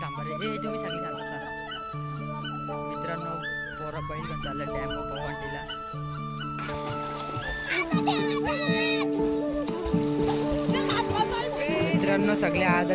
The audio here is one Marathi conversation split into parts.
तांबारे. हे तुम्ही सांगितलं असा मित्रांनो पोरा बैल पण चाललं डॅम पवंडीला. मित्रांनो सगळे आज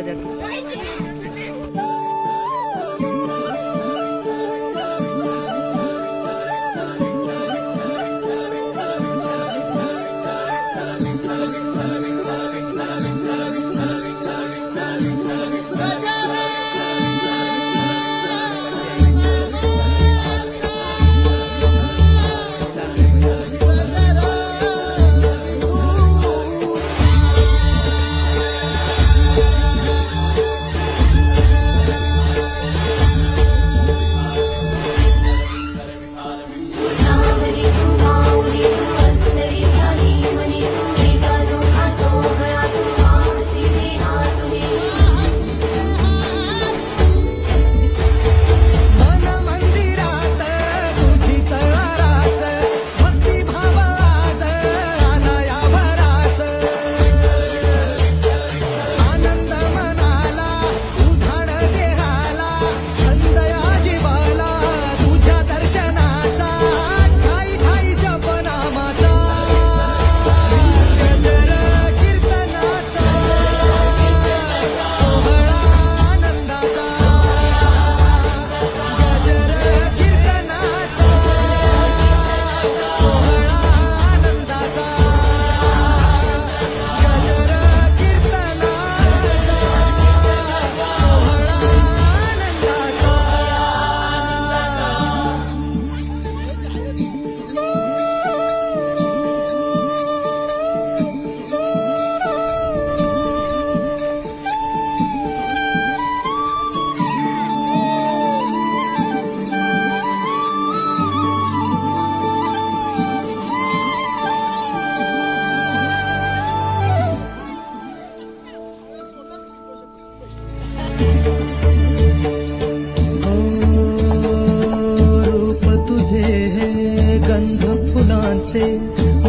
असे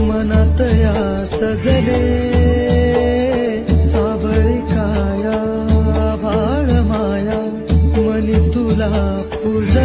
मनतया सजले साबळी काया भाळ माया मनी तुला पूजा